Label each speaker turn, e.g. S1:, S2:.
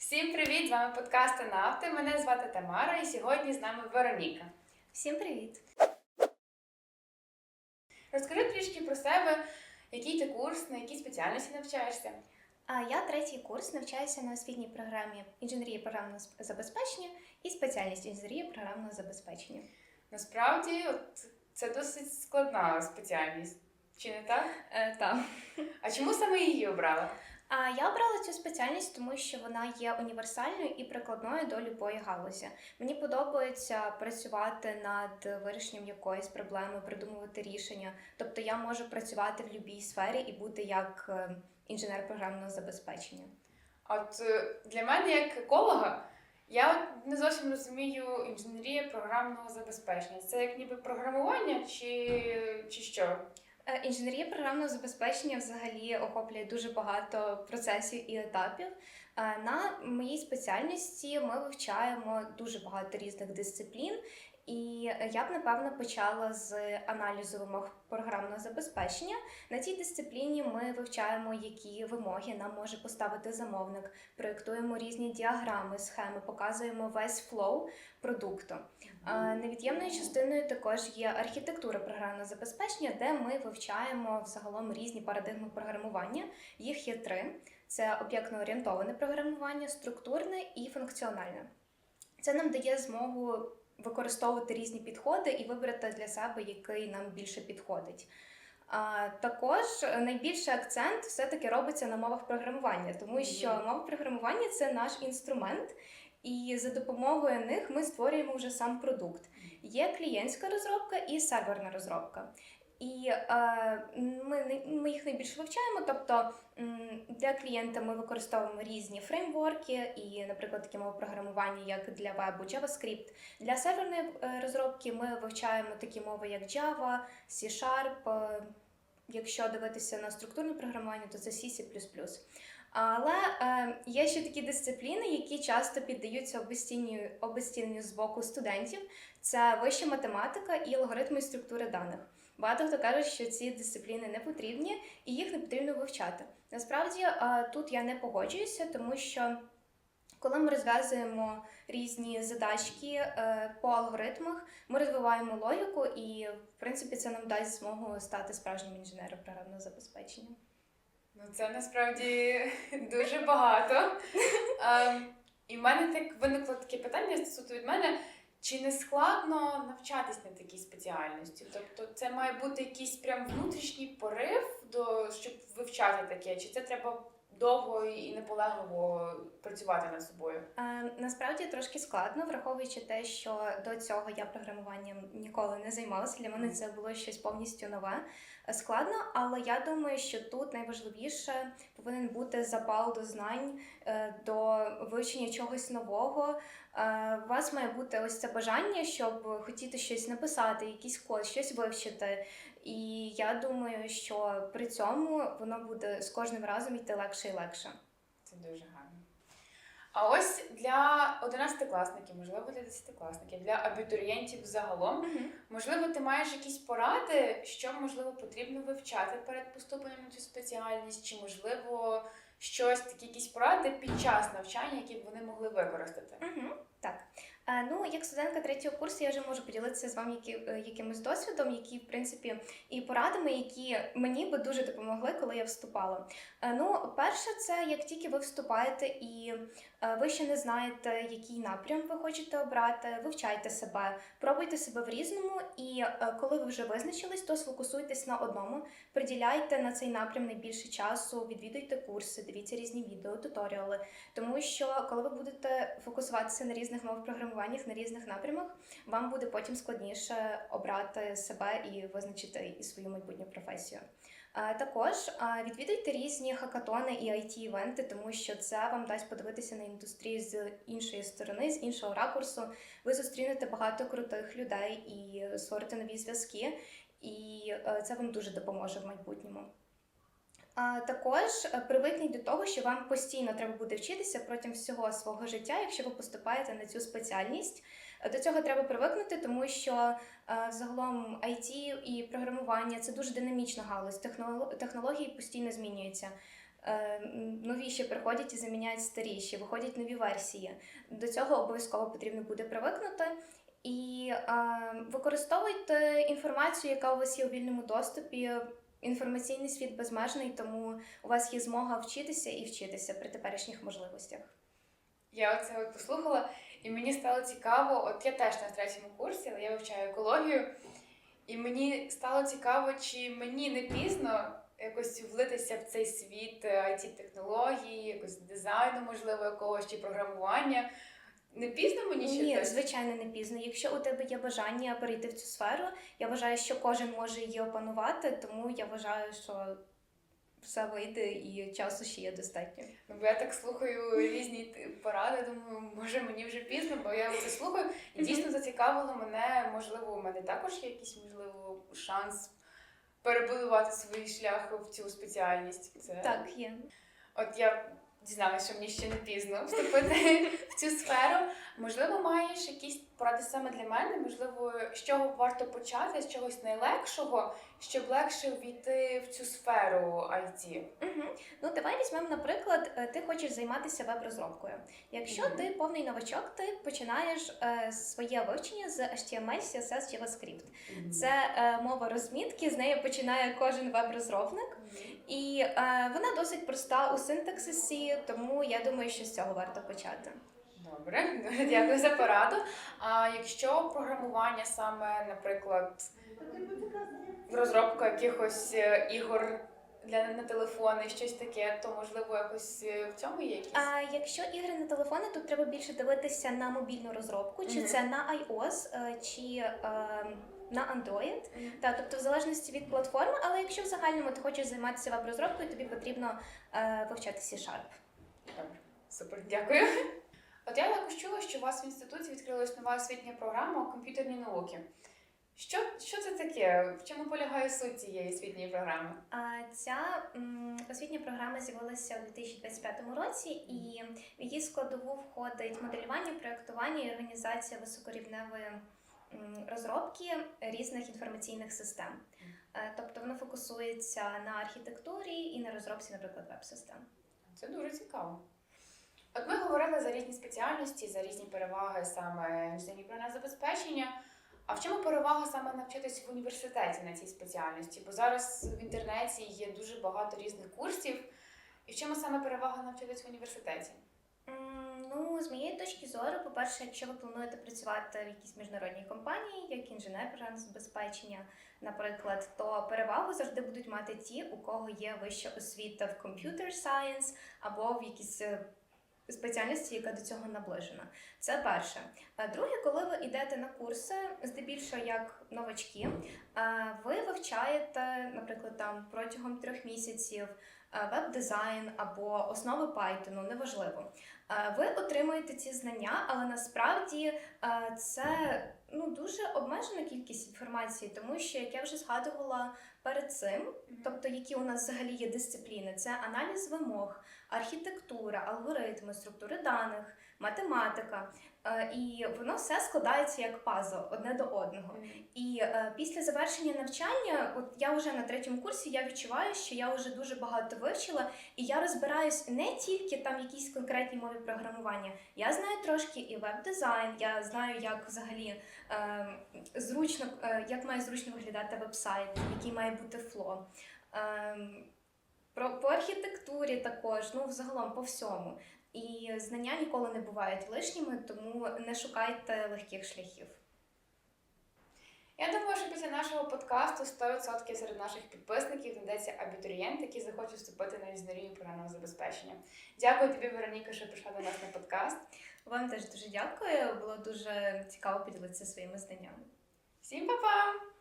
S1: Всім привіт! З вами подкаст Нафти. Мене звати Тамара і сьогодні з нами Вероніка.
S2: Всім привіт!
S1: Розкажи трішки про себе, який ти курс, на якій спеціальності навчаєшся.
S2: А я третій курс навчаюся на освітній програмі інженерії програмного забезпечення і спеціальність інженерії програмного забезпечення.
S1: Насправді, от це досить складна спеціальність. Чи не так?
S2: Е, так.
S1: А чому саме її обрала?
S2: Я обрала цю спеціальність, тому що вона є універсальною і прикладною до любої галузі. Мені подобається працювати над вирішенням якоїсь проблеми, придумувати рішення. Тобто я можу працювати в будь-якій сфері і бути як е, інженер програмного забезпечення.
S1: От е, для мене, як еколога, я от не зовсім розумію інженерія програмного забезпечення. Це як ніби програмування чи, чи що?
S2: Е, Інженерія програмного забезпечення взагалі охоплює дуже багато процесів і етапів. Е, На моїй спеціальності ми вивчаємо дуже багато різних дисциплін, і я б напевно почала з аналізу вимог програмного забезпечення. На цій дисципліні ми вивчаємо, які вимоги нам може поставити замовник, проєктуємо різні діаграми, схеми, показуємо весь флоу продукту. Невід'ємною частиною також є архітектура програмного забезпечення, де ми вивчаємо взагалом різні парадигми програмування. Їх є три: це об'єктно-орієнтоване програмування, структурне і функціональне. Це нам дає змогу використовувати різні підходи і вибрати для себе, який нам більше підходить. А, також найбільший акцент все-таки робиться на мовах програмування, тому що мова програмування це наш інструмент, і за допомогою них ми створюємо вже сам продукт. Є клієнтська розробка і серверна розробка. І е, ми, ми їх найбільше вивчаємо. Тобто для клієнта ми використовуємо різні фреймворки, і, наприклад, такі мови програмування, як для вебу JavaScript. Для серверної е, розробки ми вивчаємо такі мови, як Java, C-Sharp. е, Якщо дивитися на структурне програмування, то це C, C++. Але е, є ще такі дисципліни, які часто піддаються обезцінню, обезціненню з боку студентів. Це вища математика і алгоритми і структури даних. Багато хто каже, що ці дисципліни не потрібні і їх не потрібно вивчати. Насправді е, тут я не погоджуюся, тому що коли ми розв'язуємо різні задачки е, по алгоритмах, ми розвиваємо логіку, і в принципі це нам дасть змогу стати справжнім інженером програмного забезпечення.
S1: Ну, це насправді дуже багато. А, і в мене так виникло таке питання суто від мене. Чи не складно навчатись на такій спеціальності? Тобто це має бути якийсь прям внутрішній порив, до, щоб вивчати таке, чи це треба довго і наполегливо працювати над собою?
S2: Е, Насправді трошки складно, враховуючи те, що до цього я програмуванням ніколи не займалася. Для мене це було щось повністю нове. Е, Складно, але я думаю, що тут найважливіше повинен бути запал до знань, е, до вивчення чогось нового. У вас має бути ось це бажання, щоб хотіти щось написати, якийсь код, щось вивчити. І я думаю, що при цьому воно буде з кожним разом йти легше і легше.
S1: Це дуже гарно. А ось для 11-класників, можливо, для 10-класників, для абітурієнтів загалом, можливо, ти маєш якісь поради, що можливо потрібно вивчати перед поступленням на цю спеціальність, чи можливо щось такі якісь поради під час навчання, які б вони могли використати.
S2: Угу, так. Ну, як студентка третього курсу, я вже можу поділитися з вами е, якимось досвідом, які, в принципі, і порадами, які мені би дуже допомогли, коли я вступала. Е, ну, перше, це як тільки ви вступаєте і е, ви ще не знаєте, який напрям ви хочете обрати, вивчайте себе, пробуйте себе в різному, і коли ви вже визначились, то сфокусуйтесь на одному, приділяйте на цей напрям найбільше часу, відвідуйте курси, дивіться різні відео, туторіали. Тому що коли ви будете фокусуватися на різних мовах програмуваннях, на різних напрямах, вам буде потім складніше обрати себе і визначити і свою майбутню професію. Е, Також е, відвідуйте різні хакатони і it івенти тому що це вам дасть подивитися на індустрію з іншої сторони, з іншого ракурсу. Ви зустрінете багато крутих людей і створите нові зв'язки, і е, це вам дуже допоможе в майбутньому. А також е, привикніть до того, що вам постійно треба буде вчитися протягом всього свого життя, якщо ви поступаєте на цю спеціальність. Е, До цього треба привикнути, тому що е, взагалом IT і програмування це дуже динамічна галузь. Технології постійно змінюються. е, новіші приходять і заміняють старіші, виходять нові версії. До цього обов'язково потрібно буде привикнути. І е, використовуйте інформацію, яка у вас є у вільному доступі. Інформаційний світ безмежний, тому у вас є змога вчитися і вчитися при теперішніх можливостях.
S1: Я оце от послухала, і мені стало цікаво. От я теж на третьому курсі, але я вивчаю екологію. І мені стало цікаво, чи мені не пізно якось влитися в цей світ it технологій якось дизайну, можливо, якогось чи програмування. Не пізно мені ще
S2: Ні,
S1: досі?
S2: звичайно, не пізно. Якщо у тебе є бажання перейти в цю сферу, я вважаю, що кожен може її опанувати, тому я вважаю, що все вийде і часу ще є достатньо.
S1: Ну, бо я так слухаю різні поради, думаю, може мені вже пізно, бо я це слухаю. І дійсно зацікавило мене, можливо, у мене також є якийсь можливо шанс перебудувати свій шлях в цю спеціальність. Це...
S2: Так, є.
S1: От я дізналася, що мені ще не пізно вступити в цю сферу. Можливо, маєш якісь поради саме для мене? Можливо, з чого варто почати, з чогось найлегшого, щоб легше війти в цю сферу IT?
S2: Угу. Ну, давай візьмемо, наприклад, е, ти хочеш займатися веб-розробкою. Якщо
S1: Мгм.
S2: ти повний новачок, ти починаєш е, своє вивчення з HTML, CSS, JavaScript. Це е, мова розмітки, з нею починає кожен веб-розробник. І е, вона досить проста у синтаксисі, тому я думаю, що з цього варто почати.
S1: Добре, дуже дякую за пораду. А якщо програмування саме, наприклад, розробка якихось е, ігор для на телефони, щось таке, то можливо якось е, в цьому є якісь.
S2: А якщо ігри на телефони, то треба більше дивитися на мобільну розробку, чи
S1: Мгм.
S2: це на iOS, е, чи е, на Android.
S1: Мгм.
S2: Так, тобто в залежності від платформи, але якщо в загальному ти хочеш займатися веб-розробкою, тобі потрібно е, вивчати C-Sharp.
S1: Добре, супер, дякую. От я також чула, що у вас в інституті відкрилась нова освітня програма комп'ютерні науки. Що, що це таке? В чому полягає суть цієї освітньої програми?
S2: А ця м, освітня програма з'явилася у 2025 році, і в її складову входить моделювання, проєктування і організація високорівневої м, розробки різних інформаційних систем. Е, Тобто воно фокусується на архітектурі і на розробці, наприклад, веб-систем.
S1: Це дуже цікаво. От ми говорили за різні спеціальності, за різні переваги саме інженерного забезпечення. А в чому перевага саме навчатись в університеті на цій спеціальності? Бо зараз в інтернеті є дуже багато різних курсів. І в чому саме перевага навчатись в університеті?
S2: Ну, з моєї точки зору, по-перше, якщо ви плануєте працювати в якійсь міжнародній компанії, як інженер забезпечення, наприклад, то перевагу завжди будуть мати ті, у кого є вища освіта в computer science або в якійсь е, спеціальності, яка до цього наближена. Це перше. Друге, коли ви йдете на курси, здебільшого як новачки, ви вивчаєте, наприклад, там протягом трьох місяців веб-дизайн або основи Python, неважливо. Е, Ви отримуєте ці знання, але насправді це ну дуже обмежена кількість інформації, тому що як я вже згадувала перед цим, тобто які у нас взагалі є дисципліни, це аналіз вимог, архітектура, алгоритми, структури даних, математика. Е, І воно все складається як пазл одне до одного. І е, після завершення навчання, от я вже на третьому курсі, я відчуваю, що я вже дуже багато вивчила, і я розбираюсь не тільки там в якійсь конкретній мові програмування. Я знаю трошки і веб-дизайн, я знаю, як взагалі е, зручно, е, як має зручно виглядати веб-сайт, який має бути фло. Е, про, по архітектурі також, ну взагалом по всьому. І знання ніколи не бувають лишніми, тому не шукайте легких шляхів.
S1: Я думаю, що після нашого подкасту 100% серед наших підписників знайдеться абітурієнт, який захоче вступити на інженерію програмного забезпечення. Дякую тобі, Вероніка, що прийшла до нас на подкаст.
S2: Вам теж дуже дякую. Було дуже цікаво поділитися своїми знаннями.
S1: Всім па-па!